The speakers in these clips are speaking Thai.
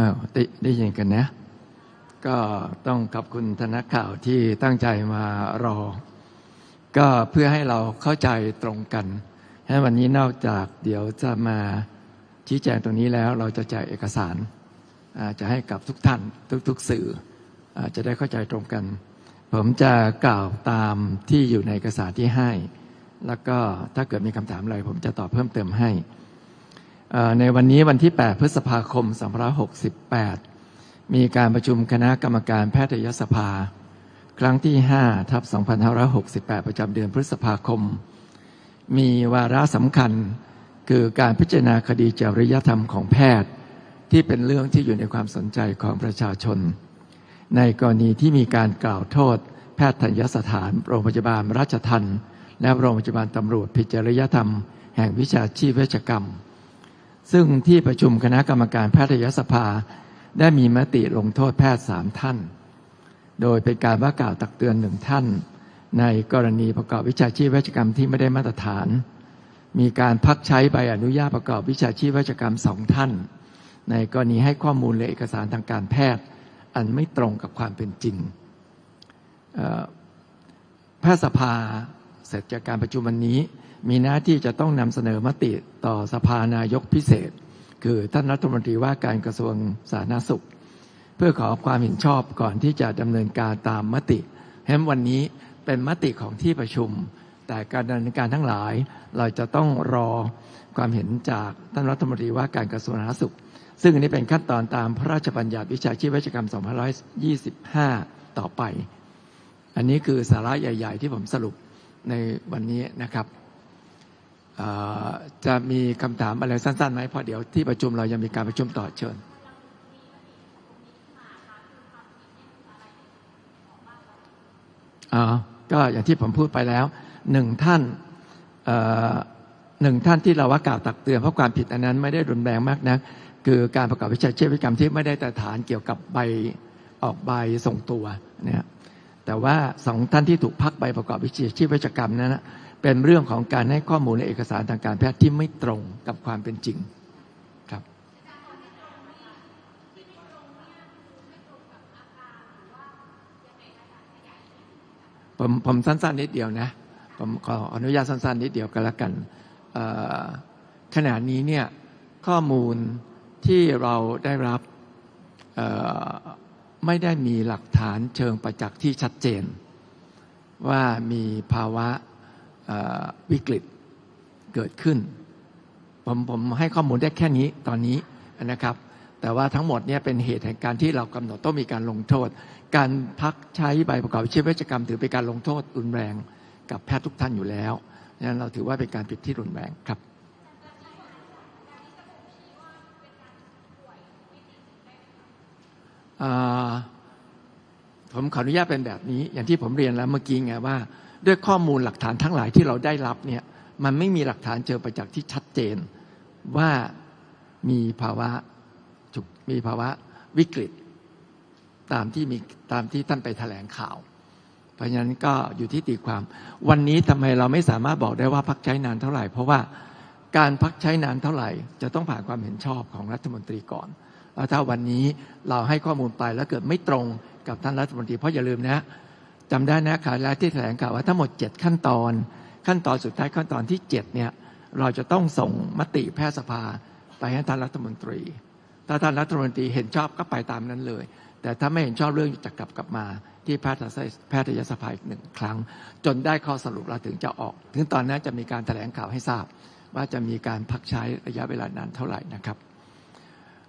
อ้าวได้ได้ยินกันนะ ก็ต้องขอบคุณทนักข่าวที่ตั้งใจมารอ ก็เพื่อให้เราเข้าใจตรงกันให้วันนี้นอกจากเดี๋ยวจะมาชี้แจงตรงนี้แล้ว เราจะแจกเอกสารจะให้กับทุกท่านทุกๆสื่ออจะได้เข้าใจตรงกัน ผมจะกล่าวตามที่อยู่ในเอกสารที่ให้ แล้วก็ถ้าเกิดมีคำถามอะไร ผมจะตอบเพิ่มเติมให้ ในวันนี้วันที่ 8 พฤษภาคม 2568 มีการประชุมคณะกรรมการแพทยสภา ครั้งที่ 5 ทับ 2568 ประจำเดือนพฤษภาคม มีวาระสำคัญคือการพิจารณาคดีจริยธรรมของแพทย์ ที่เป็นเรื่องที่อยู่ในความสนใจของประชาชน ในกรณีที่มีการกล่าวโทษ แพทย์ธัญสถาน โรงพยาบาลราชทันและโรงพยาบาลตำรวจผิดจริยธรรม แห่งวิชาชีพเวชกรรม ซึ่งที่ประชุมคณะกรรมการแพทยสภา ได้มีมติลงโทษแพทย์สามท่าน โดยเป็นการว่ากล่าวตักเตือนหนึ่งท่าน ในกรณีประกอบวิชาชีพเวชกรรมที่ไม่ได้มาตรฐาน มีการพักใช้ใบอนุญาตประกอบวิชาชีพเวชกรรมสองท่าน ในกรณีให้ข้อมูลและเอกสารทางการแพทย์ อันไม่ตรงกับความเป็นจริงแพทยสภาเสร็จจากการประชุมวันนี้ มีหน้าที่จะต้องนำเสนอมติต่อสภานายกพิเศษ คือท่านรัฐมนตรีว่าการกระทรวงสาธารณสุข เพื่อขอความเห็นชอบก่อนที่จะดำเนินการตามมติแฮมวันนี้เป็นมติของที่ประชุม แต่การดำเนินการทั้งหลาย เราจะต้องรอความเห็นจากท่านรัฐมนตรีว่าการกระทรวงสาธารณสุข ซึ่งอันนี้เป็นขั้นตอนตามพระราชบัญญัติวิชาชีพเวชกรรม 2525 ต่อไป อันนี้คือสาระใหญ่ ๆ ที่ผมสรุปในวันนี้นะครับ จะมีคำถามอะไรสั้นๆไหมเพราะเดี๋ยวที่ประชุมเรายังมีการประชุมต่อเชิญก็อย่างที่ผมพูดไปแล้วหนึ่งท่านหนึ่งท่านที่เราว่ากล่าวตักเตือนเพราะความผิดอันนั้นไม่ได้รุนแรงมากนะคือการประกอบวิชาชีพวิกรรมที่ไม่ได้แต่ฐานเกี่ยวกับใบออกใบส่งตัวเนี่ยแต่ว่าสองท่านที่ถูกพักใบประกอบวิชาชีพวิชกรรมนั้นนะ เป็นเรื่องของการให้ข้อมูลและเอกสารทางการแพทย์ที่ไม่ตรงกับความเป็นจริงครับ ผมผมสั้นๆนิดเดียวนะ ผมขออนุญาตสั้นๆนิดเดียวกันละกันขณะนี้เนี่ยข้อมูลที่เราได้รับไม่ได้มีหลักฐานเชิงประจักษ์ที่ชัดเจน ว่ามีภาวะ วิกฤตเกิดขึ้น ผมผมให้ข้อมูลได้แค่นี้ตอนนี้นะครับ แต่ว่าทั้งหมดเนี่ยเป็นเหตุแห่งการที่เรากำหนดต้องมีการลงโทษ การพักใช้ใบประกอบวิชาชีพเวชกรรม ถือเป็นการลงโทษรุนแรงกับแพทย์ทุกท่านอยู่แล้วนั้นเราถือว่าเป็นการผิดที่รุนแรงครับผมขออนุญาตเป็นแบบนี้ อย่างที่ผมเรียนแล้วเมื่อกี้ไงว่า ด้วยข้อมูลหลักฐานทั้งหลายที่เราได้รับเนี่ยมันไม่มีหลักฐานเจอประจักษ์ที่ชัดเจนว่ามีภาวะฉุกมีภาวะวิกฤต ตามที่มีตามที่ท่านไปแถลงข่าว เพราะฉะนั้นก็อยู่ที่ตีความ วันนี้ทำไมเราไม่สามารถบอกได้ว่าพักใช้นานเท่าไหร่ เพราะว่าการพักใช้นานเท่าไหร่ จะต้องผ่านความเห็นชอบของรัฐมนตรีก่อนแล้วถ้าวันนี้เราให้ข้อมูลไปแล้วเกิดไม่ตรงกับท่านรัฐมนตรีเพราะอย่าลืมนะ จำได้นะข่าวแล้วที่แถลงข่าวว่าทั้งหมด 7 ขั้นตอน ขั้นตอนสุดท้ายขั้นตอนที่7เนี่ยเราจะต้องส่งมติแพทยสภาไปให้ท่านรัฐมนตรี ถ้าท่านรัฐมนตรีเห็นชอบก็ไปตามนั้นเลย แต่ถ้าไม่เห็นชอบเรื่องจะกลับกลับมาที่แพทยแพทยสภาอีกหนึ่งครั้ง จนได้ข้อสรุปเราถึงจะออก ถึงตอนนั้นจะมีการแถลงข่าวให้ทราบ ว่าจะมีการพักใช้ระยะเวลานานเท่าไหร่นะครับ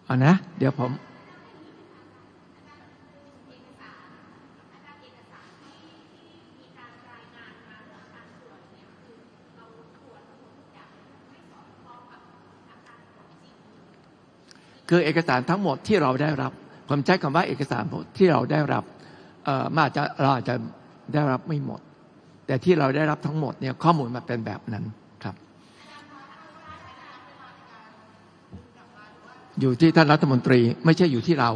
เอานะ เดี๋ยวผม คือเอกสารทั้งหมดที่เราได้รับ ผมใช้คำว่าเอกสารที่เราได้รับเอ่อมันอาจจะเราอาจจะได้รับไม่หมด แต่ที่เราได้รับทั้งหมดเนี่ยข้อมูลมาเป็นแบบนั้นครับ อยู่ที่ท่านรัฐมนตรีไม่ใช่อยู่ที่เรา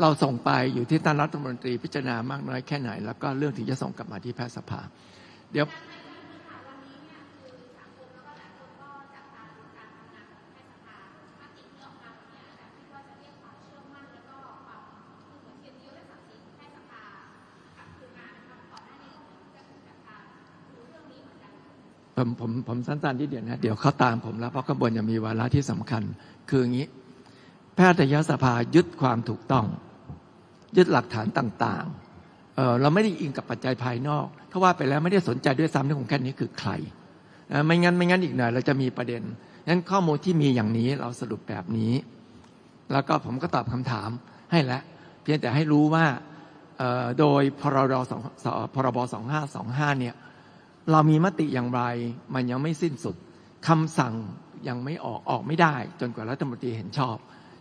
เราส่งไปอยู่ที่ท่านรัฐมนตรีพิจารณามากน้อยแค่ไหน แล้วก็เรื่องถึงจะส่งกลับมาที่แพทยสภา เดี๋ยว ผมผมผมสั้นๆที่เดียวนะเดี๋ยวเขาตามผมแล้วเพราะขบวนจะมีวาระที่สำคัญ คืออย่างนี้ แพทยสภายึดความถูกต้อง ยึดหลักฐานต่างๆเเราไม่ได้อิงกับปัจจัยภายนอก ถ้าว่าไปแล้วไม่ได้สนใจด้วยซ้ำที่ของแค่นี้คือใครไม่งั้นไม่งั้นอีกหน่อยเราจะมีประเด็นงั้นข้อมูลที่มีอย่างนี้เราสรุปแบบนี้ แล้วก็ผมก็ตอบคำถามให้แล้วเพียงแต่ให้รู้ว่าโดยพรบสองพรบสองห้าสองห้าเนี่ย เรามีมติอย่างไรมันยังไม่สิ้นสุดคำสั่งยังไม่ออกออกไม่ได้ จนกว่ารัฐมนตรีเห็นชอบ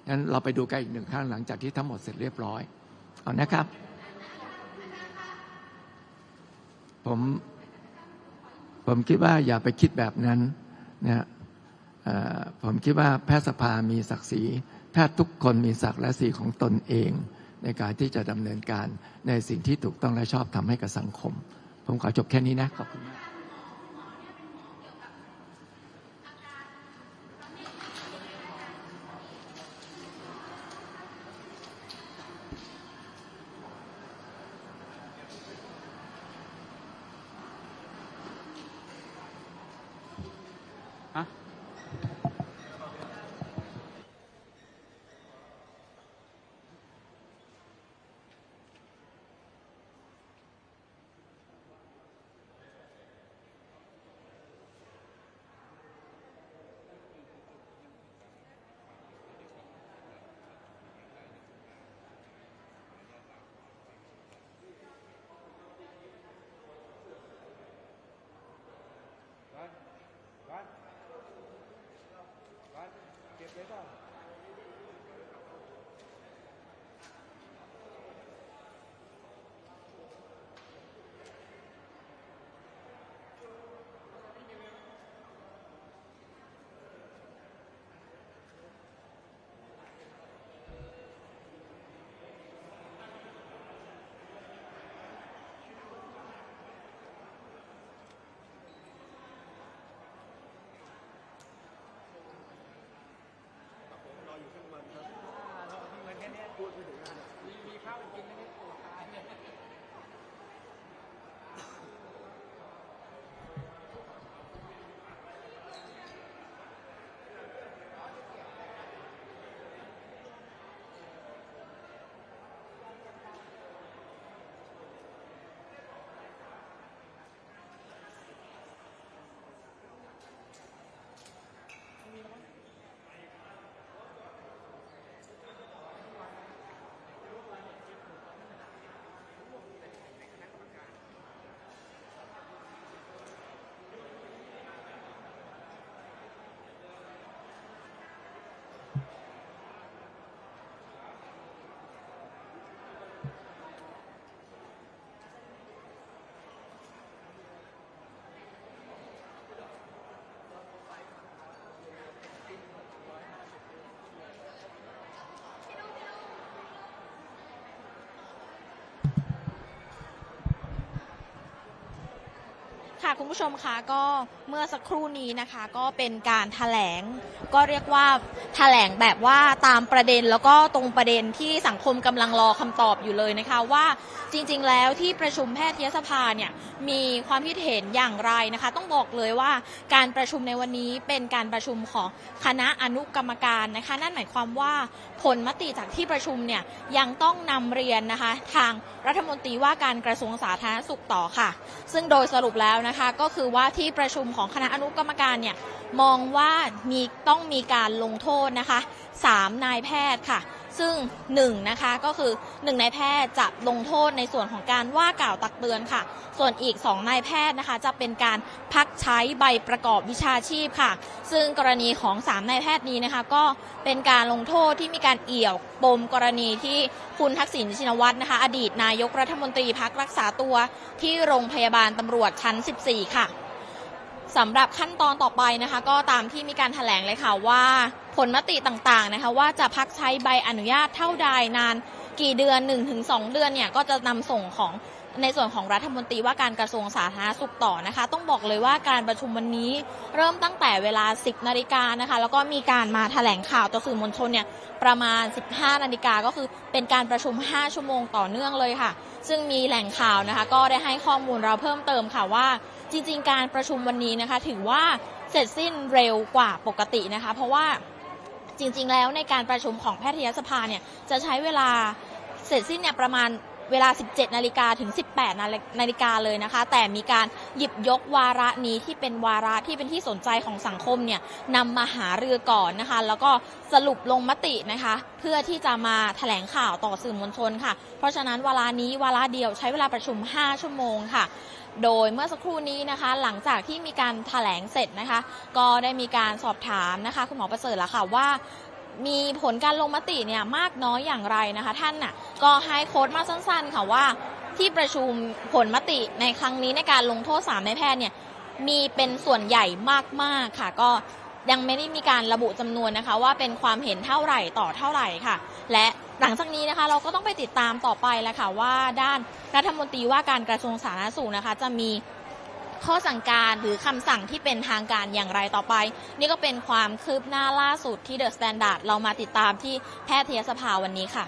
งั้นเราไปดูกันอีกหนึ่งครั้งหลังจากที่ทั้งหมดเสร็จเรียบร้อยเอานะครับ ผมผมคิดว่าอย่าไปคิดแบบนั้นนะผมคิดว่าแพทยสภามีศักดิ์ศรีแพทย์ทุกคนมีศักดิ์และศรีของตนเอง ในการที่จะดำเนินการในสิ่งที่ถูกต้องและชอบทำให้กับสังคม ผมขอจบแค่นี้นะขอบคุณ คุณผู้ชมคะก็เมื่อสักครู่นี้นะคะก็เป็นการแถลง ก็เรียกว่าแถลงแบบว่าตามประเด็นแล้วก็ตรงประเด็นที่สังคมกำลังรอคำตอบอยู่เลยนะคะว่าจริงๆ แล้วที่ประชุมแพทยสภาเนี่ยมีความคิดเห็นอย่างไรนะคะ ต้องบอกเลยว่าการประชุมในวันนี้เป็นการประชุมของคณะอนุกรรมการนะคะ นั่นหมายความว่าผลมติจากที่ประชุมเนี่ยยังต้องนำเรียนนะคะ ทางรัฐมนตรีว่าการกระทรวงสาธารณสุขต่อค่ะ ซึ่งโดยสรุปแล้วนะคะก็คือว่าที่ประชุมของคณะอนุกรรมการเนี่ยมองว่ามีต้องมีการลงโทษนะคะสามนายแพทย์ค่ะ ซึ่งหนึ่งนะคะก็คือหนึ่งนายแพทย์จะลงโทษในส่วนของการว่ากล่าวตักเตือนค่ะ ส่วนอีกสองนายแพทย์นะคะจะเป็นการพักใช้ใบประกอบวิชาชีพค่ะ ซึ่งกรณีของสามนายแพทย์นี้นะคะ ก็เป็นการลงโทษที่มีการเอี่ยวปมกรณีที่คุณทักษิณชินวัตรนะคะ อดีตนายกรัฐมนตรีพักรักษาตัวที่โรงพยาบาลตำรวจชั้น 14 ค่ะ สำหรับขั้นตอนต่อไปนะคะ ก็ตามที่มีการแถลงเลยค่ะว่าผลมติต่างๆนะคะ ว่าจะพักใช้ใบอนุญาตเท่าใดนานกี่เดือน 1-2 เดือนเนี่ยก็จะนำส่งของในส่วนของรัฐมนตรีว่าการกระทรวงสาธารณสุขต่อนะคะ ต้องบอกเลยว่าการประชุมวันนี้เริ่มตั้งแต่เวลา 10 นาฬิกานะคะ แล้วก็มีการมาแถลงข่าวต่อสื่อมวลชนเนี่ยประมาณ 15 นาฬิกาก็คือเป็นการประชุม 5 ชั่วโมงต่อเนื่องเลยค่ะ ซึ่งมีแหล่งข่าวนะคะ ก็ได้ให้ข้อมูลเราเพิ่มเติมค่ะว่า จริงๆ การประชุมวันนี้นะคะ ถือว่าเสร็จสิ้นเร็วกว่าปกตินะคะ เพราะว่าจริงๆ แล้วในการประชุมของแพทยสภาเนี่ยจะใช้เวลาเสร็จสิ้นเนี่ยประมาณเวลา 17 นาฬิกาถึง 18 นาฬิกาเลยนะคะ แต่มีการหยิบยกวาระนี้ที่เป็นวาระที่เป็นที่สนใจของสังคมเนี่ยนำมาหารือก่อนนะคะ แล้วก็สรุปลงมตินะคะ เพื่อที่จะมาแถลงข่าวต่อสื่อมวลชนค่ะ เพราะฉะนั้นวาระนี้วาระเดียวใช้เวลาประชุม 5 ชั่วโมงค่ะ โดยเมื่อสักครู่นี้นะคะ หลังจากที่มีการถแถลงเสร็จนะคะ ก็ได้มีการสอบถามนะคะ คุณหมอประเสริฐแล้วค่ะว่ามีผลการลงมติเนี่ยมากน้อยอย่างไรนะคะ ท่านน่ะก็ให้โค้ดมาสั้นๆค่ะว่า ที่ประชุมผลมติในครั้งนี้ในการลงโทษสามนายแพทย์เนี่ยมีเป็นส่วนใหญ่มากๆค่ะ ก็ยังไม่ได้มีการระบุจำนวนนะคะ ว่าเป็นความเห็นเท่าไหร่ต่อเท่าไหร่ค่ะ และ หลังจากนี้นะคะเราก็ต้องไปติดตามต่อไปแล้วค่ะว่าด้านรัฐมนตรีว่าการกระทรวงสาธารณสุขนะคะ จะมีข้อสั่งการหรือคำสั่งที่เป็นทางการอย่างไรต่อไป นี่ก็เป็นความคืบหน้าล่าสุดที่เดอะสแตนดาร์ดเรามาติดตามที่แพทยสภาวันนี้ค่ะ